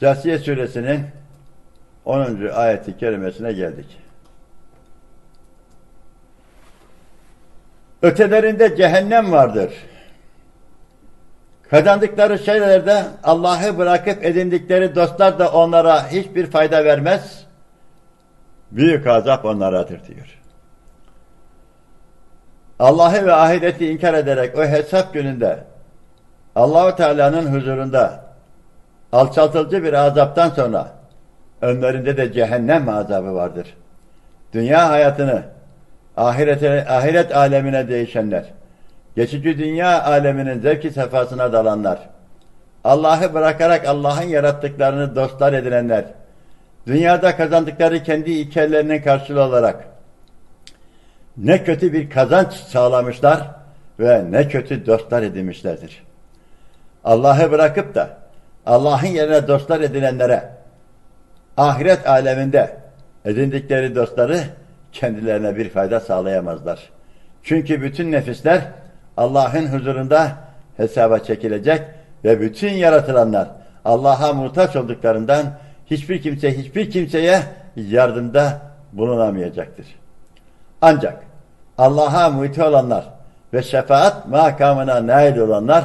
Câsiye suresinin 10. ayeti kerimesine geldik. Ötelerinde cehennem vardır. Kazandıkları şeylerde Allah'ı bırakıp edindikleri dostlar da onlara hiçbir fayda vermez. Büyük azap onlaradır diyor. Allah'ı ve ahireti inkar ederek o hesap gününde Allahu Teala'nın huzurunda alçaltıcı bir azaptan sonra önlerinde de cehennem azabı vardır. Dünya hayatını ahirete, ahiret alemine değişenler, geçici dünya aleminin zevki sefasına dalanlar, Allah'ı bırakarak Allah'ın yarattıklarını dostlar edinenler, dünyada kazandıkları kendi ilkelerinin karşılığı olarak ne kötü bir kazanç sağlamışlar ve ne kötü dostlar edinmişlerdir. Allah'ı bırakıp da Allah'ın yerine dostlar edinenlere ahiret aleminde edindikleri dostları kendilerine bir fayda sağlayamazlar. Çünkü bütün nefisler Allah'ın huzurunda hesaba çekilecek ve bütün yaratılanlar Allah'a muhtaç olduklarından hiçbir kimse hiçbir kimseye yardımda bulunamayacaktır. Ancak Allah'a muhti olanlar ve şefaat makamına nail olanlar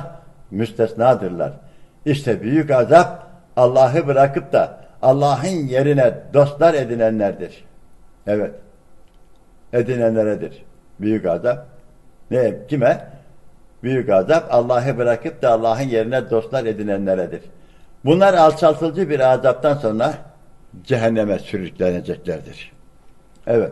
müstesnadırlar. İşte büyük azap Allah'ı bırakıp da Allah'ın yerine dostlar edinenlerdir. Evet. Edinenleredir. Büyük azap. Ne? Kime? Büyük azap Allah'ı bırakıp da Allah'ın yerine dostlar edinenleredir. Bunlar alçaltıcı bir azaptan sonra cehenneme sürükleneceklerdir. Evet.